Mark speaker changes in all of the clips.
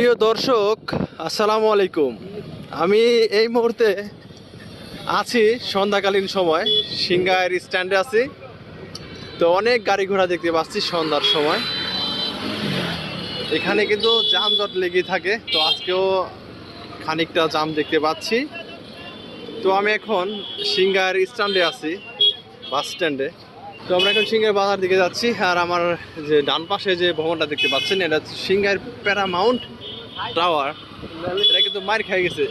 Speaker 1: প্রিয় দর্শক, আসসালামু আলাইকুম। আমি এই মুহূর্তে আছি সন্ধ্যাকালীন সময় সিংগায়ের স্ট্যান্ডে আছি। তো অনেক গাড়ি ঘোড়া দেখতে পাচ্ছি সন্ধ্যার সময়। এখানে কিন্তু যানজট লেগে থাকে, তো আজকেও খানিকটা জাম দেখতে পাচ্ছি। তো আমি এখন সিংগায়ের স্ট্যান্ডে আছি, বাস স্ট্যান্ডে। তো আমরা এখন সিংহের বাজার দিকে যাচ্ছি, আর আমার যে ডান পাশে যে ভবনটা দেখতে পাচ্ছেন, এটা হচ্ছে প্যারামাউন্ট। টাওয়ার এটা কিন্তু মার গেছে।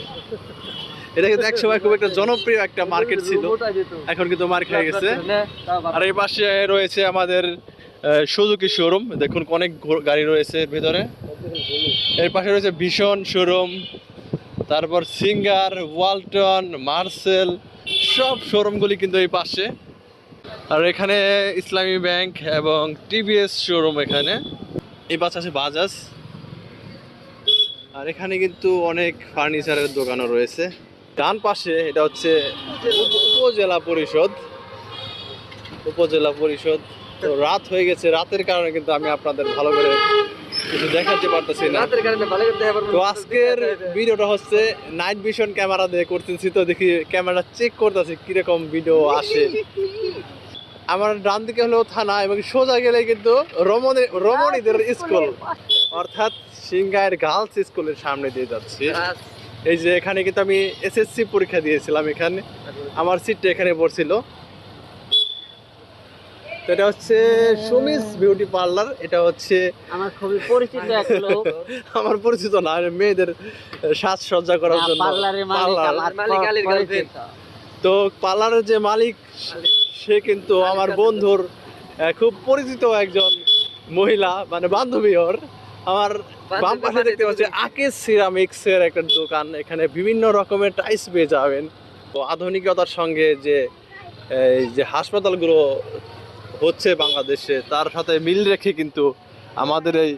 Speaker 1: এটা কিন্তু একসময় খুব একটা জনপ্রিয় একটা মার্কেট ছিল। এখন কিন্তু মার গেছে। আর এই পাশে রয়েছে আমাদের শোরুম দেখুন অনেক গাড়ি রয়েছে ভিতরে। এর পাশে রয়েছে ভীষণ শোরুম তারপর সিঙ্গার ওয়ালটন মার্সেল সব শোরুমগুলি কিন্তু এই পাশে। আর এখানে ইসলামী ব্যাংক এবং টিভিএস শোরুম এখানে। এই পাশে আছে বাজাজ আর এখানে কিন্তু অনেক ফার্নিচারের দোকানও রয়েছে। ডান পাশে এটা হচ্ছে উপজেলা পরিষদ। উপজেলা পরিষদ। তো রাত হয়ে গেছে। রাতের কারণে কিন্তু আমি আপনাদের ভালো করে কিছু দেখাতে পারতেছি না। তো আজকের ভিডিওটা হচ্ছে নাইট ভিশন ক্যামেরা দিয়ে করতেছি। তো দেখি ক্যামেরা চেক করতেছি কীরকম ভিডিও আসে। আমার ডান দিকে হলো থানা এবং সোজা গেলে কিন্তু রমণী রমণীদের স্কুল। অর্থাৎ সিংগায়ের গার্লস স্কুলের সামনে দিয়ে যাচ্ছি। এই যে এখানে কিন্তু আমি এসএসসি পরীক্ষা দিয়েছিলাম এখানে। আমার সিটটা এখানে পড়ছিল। তো এটা হচ্ছে সুমিস বিউটি পার্লার। এটা হচ্ছে
Speaker 2: আমার খুবই পরিচিত এক লোক।
Speaker 1: আমার পরিচিত না মেয়েদের সাজসজ্জা করার জন্য।
Speaker 2: পার্লারের মালিক
Speaker 1: পার্লার।
Speaker 2: আমার
Speaker 3: মালিক আলীর
Speaker 2: পরিচিত।
Speaker 1: তো পার্লারের যে মালিক সে কিন্তু আমার বন্ধুর আহ, খুব পরিচিত একজন মহিলা মানে বান্ধবী ওর। আমার বাম পাশে দেখতে পাচ্ছি আকেশ সিরামিক্স এর একটা দোকান এখানে বিভিন্ন রকমের টাইস পেয়ে যাবেন। তো আধুনিকতার সঙ্গে যে এই যে হাসপাতালগুলো হচ্ছে বাংলাদেশে তার সাথে মিল রেখে কিন্তু আমাদের এই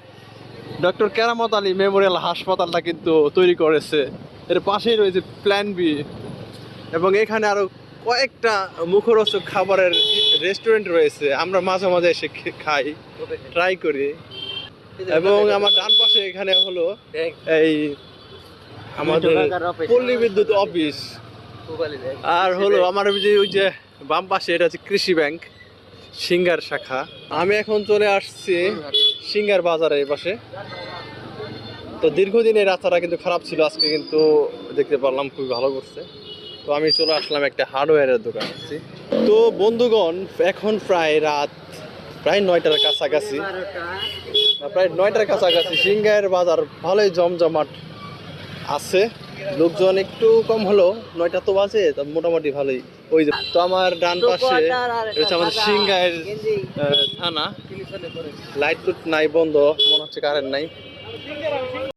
Speaker 1: ডক্টর কেরামত আলী মেমোরিয়াল হাসপাতালটা কিন্তু তৈরি করেছে। এর পাশেই রয়েছে প্ল্যান বি এবং এখানে আরও কয়েকটা মুখরোচক খাবারের রেস্টুরেন্ট রয়েছে। আমরা মাঝে মাঝে এসে খাই ট্রাই করি। এবং আমার ডান পাশে এখানে হলো এই আমাদের পল্লী বিদ্যুৎ অফিস। আর হলো আমার ওই যে ওই যে বাম পাশে এটা হচ্ছে কৃষি ব্যাংক সিঙ্গার শাখা। আমি এখন চলে আসছি সিঙ্গার বাজারে এই পাশে। তো দীর্ঘদিন এই রাস্তাটা কিন্তু খারাপ ছিল আজকে কিন্তু দেখতে পারলাম খুবই ভালো করছে। তো আমি চলে আসলাম একটা হার্ডওয়্যারের দোকান। তো বন্ধুগণ এখন প্রায় রাত প্রায় নয়টার কাছাকাছি। প্রায় নয়টার কাছাকাছি। সিঙ্গায়ের বাজার ভালোই জমজমাট আছে। লোকজন একটু কম হলো নয়টা তো বাজে মোটামুটি ভালোই। ওই যে তো আমার ডান পাশে রয়েছে আমাদের আহ, থানা। লাইট টুট নাই বন্ধ মনে হচ্ছে কারেন্ট নাই।